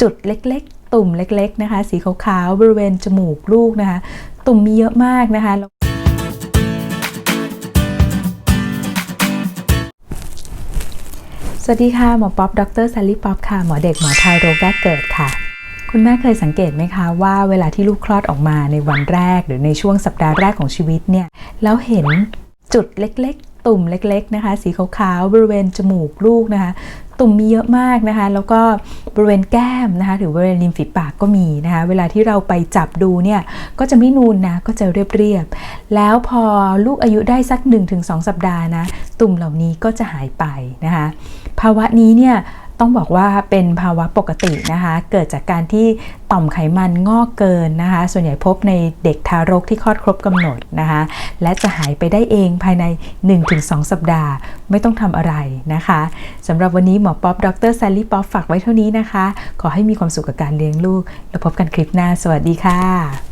จุดเล็กๆ ตุ่มเล็กๆนะคะ สีขาวๆบริเวณจมูกลูกนะคะ ตุ่มมีเยอะมากนะคะสวัสดีค่ะ หมอป๊อป ดรซัลลี่ป๊อปค่ะ หมอเด็กหมอทารกแรกเกิดค่ะ คุณแม่เคยสังเกตไหมคะว่าเวลาที่ลูกคลอดออกมาในวันแรก หรือในช่วงสัปดาห์แรกของชีวิตเนี่ย แล้วเห็นจุดเล็กๆ ตุ่มเล็กๆนะคะ สีขาวๆบริเวณจมูกลูกนะคะ ตุ่มมีเยอะมากนะคะ แล้วก็บริเวณแก้มนะคะหรือบริเวณริมฝีปากก็มีนะคะ เวลาที่เราไปจับดูเนี่ยก็จะไม่นูนนะก็จะเรียบๆแล้วพอลูกอายุได้สัก 1-2 สัปดาห์นะ ตุ่มเหล่านี้ก็จะหายไปนะคะ ภาวะนี้เนี่ย ต้องบอกว่าเป็นภาวะปกตินะคะ เกิดจากการที่ต่อมไขมันงอกเกินนะคะ ส่วนใหญ่พบในเด็กทารกที่คลอดครบกำหนดนะคะ และจะหายไปได้เองภายใน 1-2 สัปดาห์ ไม่ต้องทำอะไรนะคะสำหรับวันนี้หมอป๊อปดรแซลลี่ป๊อปฝากไว้เท่านี้นะคะ ขอให้มีความสุขกับการเลี้ยงลูก แล้วพบกันคลิปหน้า สวัสดีค่ะ